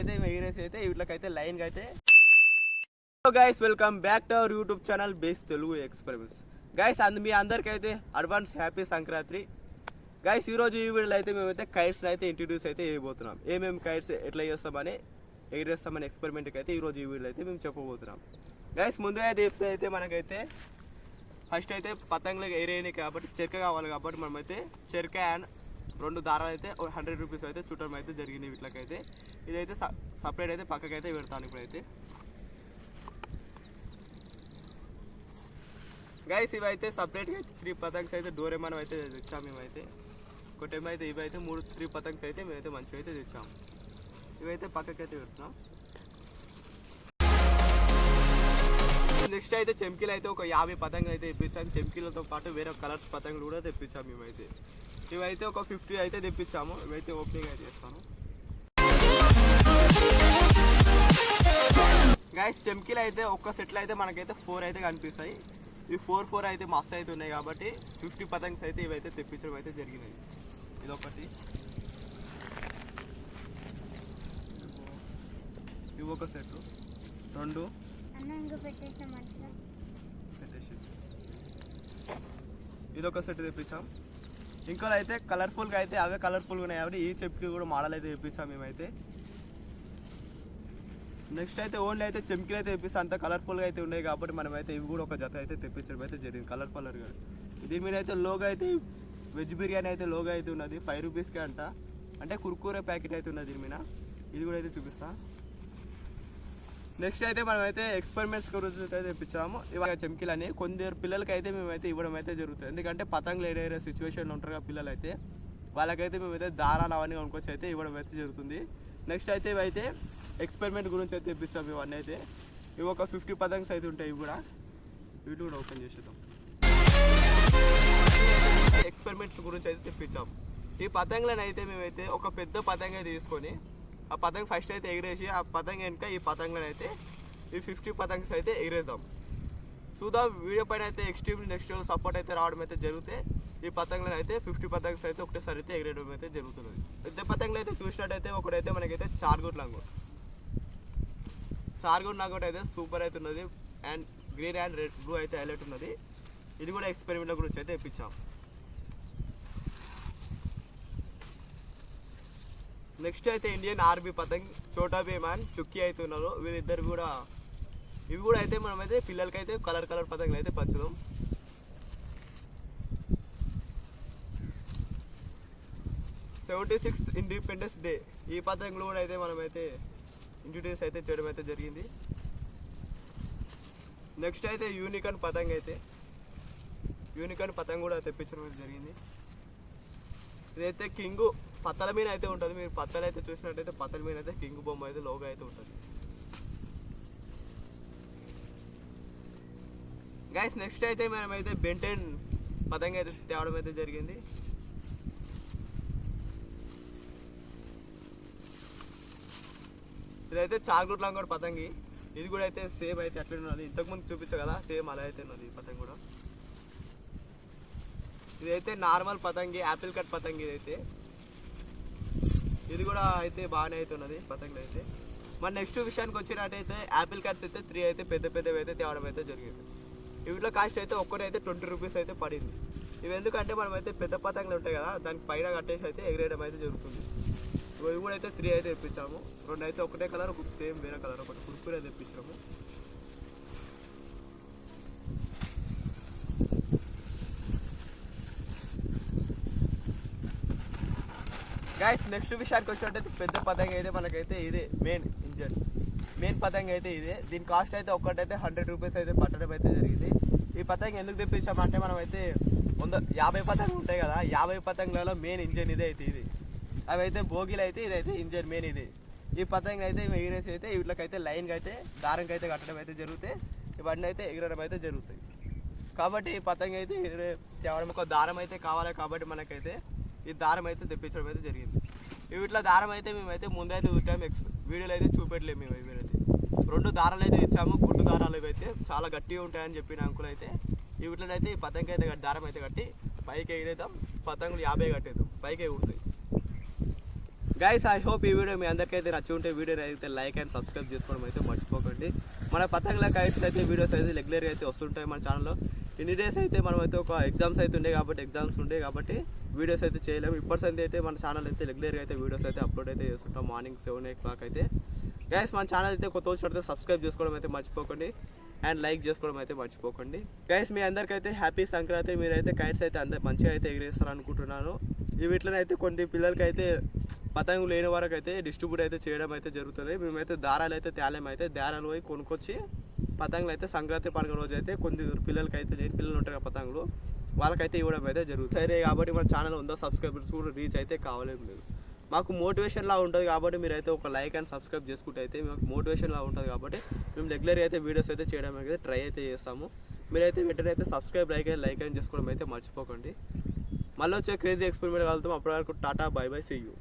అయితే ఎగిరేసి అయితే వీటికైతే లైన్గా అయితే guys welcome back to our YouTube channel base Telugu experiments guys అందు మీ అందరికైతే అడ్వాన్స్ హ్యాపీ సంక్రాంతి. గైస్ ఈరోజు ఈ వీడియోలో అయితే మేమైతే కైట్స్ని అయితే ఇంట్రడ్యూస్ అయితే వేయబోతున్నాం ఏమేమి కైట్స్ ఎట్లా చేస్తామని ఎగిరేస్తామని ఎక్స్పెరిమెంట్కి అయితే ఈరోజు ఈ వీడియోలో అయితే మేము చెప్పబోతున్నాం. గైస్ ముందుగా అయితే చెప్తే అయితే మనకైతే ఫస్ట్ అయితే పతంగులు ఎగిరేయని కాబట్టి చెరక కావాలి కాబట్టి మనమైతే చెరక అండ్ రెండు దారాలు అయితే హండ్రెడ్ రూపీస్ అయితే చుట్టడం అయితే జరిగింది వీటికైతే ఇదైతే సపరేట్ అయితే పక్కకైతే పెడతాను ఇప్పుడైతే. గైస్ ఇవైతే సపరేట్గా త్రీ పతంగ్స్ అయితే డోరేమానం అయితే తెచ్చాము మేమైతే. ఒకటేమో అయితే ఇవైతే మూడు త్రీ పతంగ్స్ అయితే మేమైతే మంచిగా అయితే తెచ్చాము ఇవైతే పక్కకైతే పెడుతున్నాం. నెక్స్ట్ అయితే చెంకీలు అయితే ఒక యాభై పతంగులు అయితే తెప్పించాం. చెంకీలతో పాటు వేరే కలర్స్ పతంగులు కూడా తెప్పించాం మేమైతే. ఇవైతే ఒక ఫిఫ్టీ అయితే తెప్పించాము. ఇవైతే ఓపెనింగ్ అయితే చేస్తాను. గైస్ చెంకీలు అయితే ఒక్క సెట్లో అయితే మనకైతే ఫోర్ అయితే కనిపిస్తాయి. ఈ ఫోర్ ఫోర్ అయితే మస్తు అయితే ఉన్నాయి కాబట్టి ఫిఫ్టీ పతంగ్స్ అయితే ఇవైతే తెప్పించడం అయితే జరిగినాయి ఇదొకటి. ఇవి ఒక సెట్. రెండు. ఇదొక సెట్ తెప్పించాం. ఇంకోటి అయితే కలర్ఫుల్గా అయితే అవే కలర్ఫుల్గా ఉన్నాయి. కాబట్టి ఈ చెప్పుకి కూడా మోడల్ అయితే తెప్పించాం మేమైతే. నెక్స్ట్ అయితే ఓన్లీ అయితే చెంకిలు అయితే తెప్పిస్తే. అంత కలర్ఫుల్గా అయితే ఉన్నాయి కాబట్టి మనమైతే ఇవి కూడా ఒక జత అయితే తెప్పించడం అయితే జరిగింది. కలర్ కలర్గా దీని మీద అయితే లోగో అయితే వెజ్ బిర్యానీ అయితే లోగో అయితే ఉన్నది. ఫైవ్ రూపీస్కి అంట. అంటే కుర్కూరే ప్యాకెట్ అయితే ఉన్నది దీని మీద. ఇది కూడా అయితే చూపిస్తా. నెక్స్ట్ అయితే మనం అయితే ఎక్స్పెరిమెంట్స్ గురించి అయితే తెప్పించాము. ఇవాళ చెంకిలు అని కొందరు పిల్లలకి అయితే మేమైతే ఇవ్వడం అయితే జరుగుతుంది. ఎందుకంటే పతంగులు ఏడే సిచ్యువేషన్లో ఉంటారు కదా పిల్లలు అయితే వాళ్ళకైతే మేమైతే దారాలు అవన్నీ కొనుక్కొచ్చి అయితే ఇవ్వడం అయితే జరుగుతుంది. నెక్స్ట్ అయితే ఇవైతే ఎక్స్పెరిమెంట్ గురించి అయితే తెప్పించాము ఇవన్నీ అయితే. ఇవి ఒక ఫిఫ్టీ పతంగ్స్ అయితే ఉంటాయి ఇవి కూడా. వీటి కూడా ఓపెన్ చేసేద్దాం. ఎక్స్పెరిమెంట్స్ గురించి అయితే తెప్పించాము. ఈ పతంగులను అయితే మేమైతే ఒక పెద్ద పతంగ తీసుకొని ఆ పతంగ్ ఫస్ట్ అయితే ఎగిరేసి ఆ పతంగ్ వెనుక ఈ పతంగులను ఈ ఫిఫ్టీ పతంగ్స్ అయితే ఎగిరేద్దాం. చూద్దాం వీడియో పైన అయితే ఎక్స్ట్రీమ్ నెక్స్ట్ సపోర్ట్ అయితే రావడం అయితే జరిగితే ఈ పతంగులను అయితే ఫిఫ్టీ పతంగ్స్ అయితే ఒకటేసారి అయితే ఎగిరేయడం అయితే జరుగుతుంది. పెద్ద పతంగులు అయితే చూసినట్టయితే ఒకటైతే మనకైతే చార్గుట్ లంగోట్. చార్గోట్ లంగోట్ అయితే సూపర్ అయితే ఉన్నది. And green and red blue అయితే హైలైట్ ఉన్నది. ఇది కూడా ఎక్స్పెరిమెంట్ గురించి అయితే ఇప్పించాం నెక్స్ట్ అయితే ఇండియన్ ఆర్బీ పతంగ్ చోటా భీమ్ అండ్ చుక్కీ అయితే ఉన్నారు వీళ్ళిద్దరు కూడా ఇవి కూడా అయితే మనమైతే పిల్లలకైతే కలర్ కలర్ పతంగులు అయితే పంచుదాం. Seventy six independence day. ఈ పతంగులు కూడా అయితే మనమైతే ఇంట్రడ్యూస్ అయితే చేయడం అయితే జరిగింది. నెక్స్ట్ అయితే యూనికాన్ పతంగ్ అయితే. యూనికాన్ పతంగ్ కూడా తెప్పించడం అయితే జరిగింది. ఇదైతే కింగ్ పత్తల మీద అయితే ఉంటుంది. మీరు పత్తలు అయితే చూసినట్టయితే పత్తల మీద అయితే కింగ్ బొమ్మ అయితే లోగో అయితే ఉంటుంది. గైస్ నెక్స్ట్ అయితే మనమైతే బెంటెన్ పతంగ అయితే తేవడం అయితే జరిగింది. ఇదైతే లాంగ్ కూడా పతంగి. ఇది కూడా అయితే సేమ్ అయితే అట్లనే ఉన్నది. ఇంతకుముందు చూపించా కదా సేమ్ అలా అయితే ఉన్నది పతంగి కూడా. ఇదైతే నార్మల్ పతంగి యాపిల్ కట్ పతంగి ఇదైతే. ఇది కూడా అయితే బాగానే అవుతున్నది పతంగులు అయితే. మన నెక్స్ట్ విషయానికి వచ్చినట్టయితే యాపిల్ కట్స్ అయితే త్రీ అయితే పెద్ద పెద్దవి అయితే తేవడం అయితే జరిగింది. వీటిలో కాస్ట్ అయితే ఒక్కటైతే ట్వంటీ రూపీస్ అయితే పడింది. ఇవి ఎందుకంటే మనం అయితే పెద్ద పతంగులు ఉంటాయి కదా దానికి పైన కట్టేసి అయితే ఎగిరేయడం అయితే జరుగుతుంది. ఇవి కూడా అయితే త్రీ అయితే తెప్పించాము. రెండు అయితే ఒకటే కలర్ ఒక సేమ్ వేరే కలర్ ఒకటి కుర్కురే తెప్పించాము గైస్ నెక్స్ట్ విషయానికి వచ్చినట్టయితే పెద్ద పతంగ అయితే మనకైతే ఇదే మెయిన్ ఇంజన్ మెయిన్ పతంగ అయితే ఇదే. దీని కాస్ట్ అయితే ఒక్కటైతే హండ్రెడ్ రూపీస్ అయితే పట్టడం అయితే జరిగింది. ఈ పతంగ ఎందుకు తెప్పించామంటే మనం అయితే వంద యాభై పతంగ ఉంటాయి కదా యాభై పతంగులలో మెయిన్ ఇంజన్ ఇదే అయితే ఇది. అవి అయితే భోగిలు అయితే ఇదైతే ఇంజన్ మెయిన్ ఇది. ఈ పతంగ అయితే ఎగిరేసి అయితే వీటికైతే లైన్గా అయితే దారంకి అయితే కట్టడం అయితే జరుగుతాయి ఇవన్నీ అయితే ఎగరడం అయితే జరుగుతాయి. కాబట్టి ఈ పతంగ అయితే ఎగిరే తేవడం ఒక దారం అయితే కావాలి కాబట్టి మనకైతే ఈ దారం అయితే తెప్పించడం అయితే జరిగింది. వీటిలో దారం అయితే మేమైతే ముందైతే చూసాము ఎక్స్ వీడియోలో అయితే చూపెట్టలేము మేము ఇవి రెండు దారాలు అయితే ఇచ్చాము గుడ్డు దారాలు అయితే చాలా గట్టిగా ఉంటాయని చెప్పిన అంకులు అయితే ఈ వీటిలో అయితే ఈ పతంగి అయితే దారం అయితే కట్టి పైకి ఎగిరేద్దాం పతంగులు యాభై కట్టేద్దాం పైకి ఎగురుతాయి. గైస్ ఐ హోప్ ఈ వీడియో మీ అందరికైతే నచ్చి ఉంటే వీడియో అయితే లైక్ అండ్ సబ్స్క్రైబ్ చేసుకోవడం అయితే మర్చిపోకండి. మన పతంగుల కైట్స్ అయితే వీడియోస్ అయితే రెగ్యులర్గా అయితే వస్తుంటాయి మన ఛానల్లో ఇన్ని డేస్ అయితే మనం అయితే ఒక ఎగ్జామ్స్ అయితే ఉండే కాబట్టి ఎగ్జామ్స్ ఉండే కాబట్టి వీడియోస్ అయితే చేయలేము. ఇప్పటి అయితే మన ఛానల్ అయితే రెగ్యులర్గా అయితే వీడియోస్ అయితే అప్లోడ్ అయితే చేస్తుంటాం. మార్నింగ్ సెవెన్ ఓ క్లాక్ అయితే. గైస్ మన ఛానల్ అయితే కొత్త వచ్చినట్టు సబ్స్క్రైబ్ చేసుకోవడం అయితే మర్చిపోకండి. అండ్ లైక్ చేసుకోవడం అయితే మర్చిపోకండి. గైస్ మీ అందరికైతే హ్యాపీ సంక్రాంతి. మీరైతే కైట్స్ అయితే అందరు మంచిగా అయితే ఎగిరేస్తారు అనుకుంటున్నాను ఈ వీటిలోనైతే కొన్ని పిల్లలకి అయితే పతంగు లేని వరకు అయితే డిస్ట్రిబ్యూట్ అయితే చేయడం అయితే జరుగుతుంది. మేమైతే దారాలు అయితే తేలేమైతే అయితే దారాలు పోయి కొనుక్కొచ్చి పతంగులు అయితే సంక్రాంతి పండుగ రోజు అయితే కొన్ని పిల్లలకి అయితే లేని పిల్లలు ఉంటారు కదా పతంగులు వాళ్ళకైతే ఇవ్వడం అయితే జరుగుతుంది. సరే కాబట్టి మన ఛానల్ ఉందో సబ్స్క్రైబర్స్ కూడా రీచ్ అయితే కావాలేం లేదు మాకు మోటివేషన్ లా ఉంటుంది కాబట్టి మీరైతే ఒక లైక్ అండ్ సబ్స్క్రైబ్ చేసుకుంటే అయితే మాకు మోటివేషన్లా ఉంటుంది కాబట్టి మేము రెగ్యులర్గా అయితే వీడియోస్ అయితే చేయడం అయితే ట్రై అయితే చేస్తాము. మీరైతే వెంటనే అయితే సబ్స్క్రైబ్ లైక్ లైక్ అండ్ చేసుకోవడం అయితే మర్చిపోకండి. మళ్ళీ వచ్చే క్రేజీ ఎక్స్పెరిమెంట్ కలుగుతాం అప్పటి వరకు tata bye bye see you